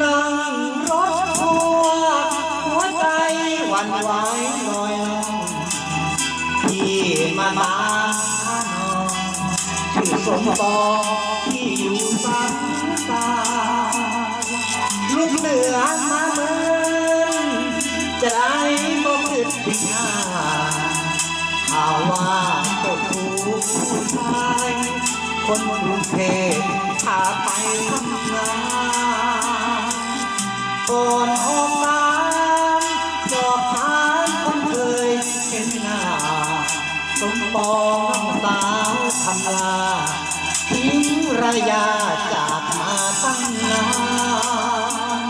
นั่งรถทัวหัวใจวันไหวลอยลองพี่มาบ้านชื่อสมปอที่อยู่สันตาลูกเหนือมาเมืองจะได้บ่มืดพิงหน้าข่าวว่าตกผู้ชาย คนกรุงเทพพาไปทำงาน อนออกตามสอบถามคนเคยเห็นหน้า สมปองสาวทำลา ทิ้งระยะจากมาตั้งนาน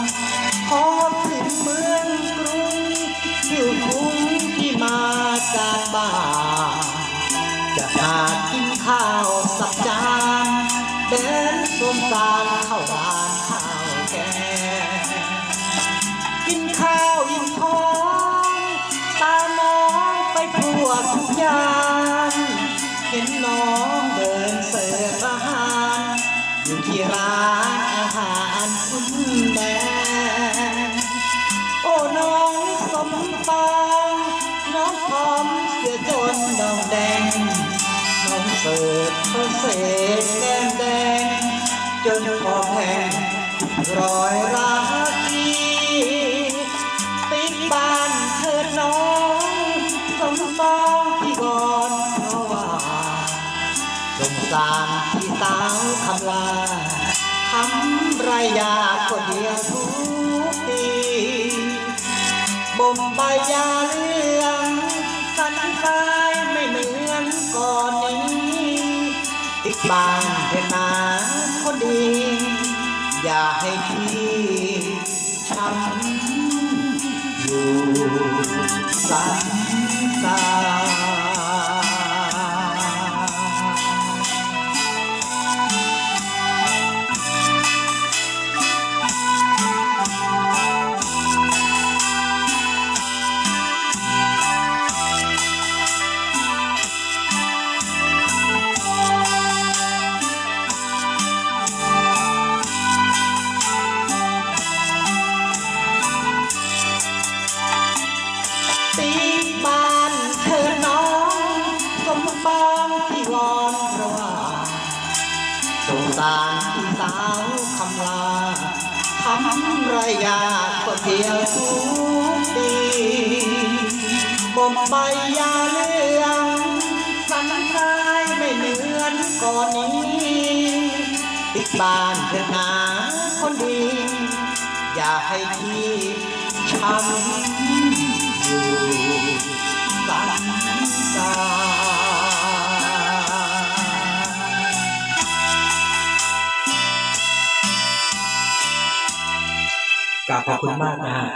พอถึงเมืองกรุงอยู่คุ้งที่มาจากบ้านจะหากินข้าวสักจานเดินสมสารเข้าร้านข้าวแกง กินข้าวอิ่มท้องตามองไปทั่วทุกอย่างเห็นน้องเดินเสิร์ฟอาหารอยู่ที่ร้านอาหารคุณแม่โอ้น้องสมปองน้องพร้อมเสื้อจนดองแดงน้องเสิร์ฟเขาเศษแก้มแดงจนคอแห้งรอยรา สงสารพี่สาวคำลาทำไรยาคนเดียวทุกปีบ่มใบยาเลืองสันทรายไม่เหมือนก่อนนี้ติดบ้านเถอะนาคนดี อย่าให้พี่ช้ำอยู่สัน สารสาวคำลาทำไรยาคนเดียวทุกปีบ่มใบยาเหลืองสันทรายไม่เหมือนก่อนนี้ปิดบ้านเถอะนาคนดี อย่าให้พี่ช้ำอยู่ ขอบคุณมากนะฮะ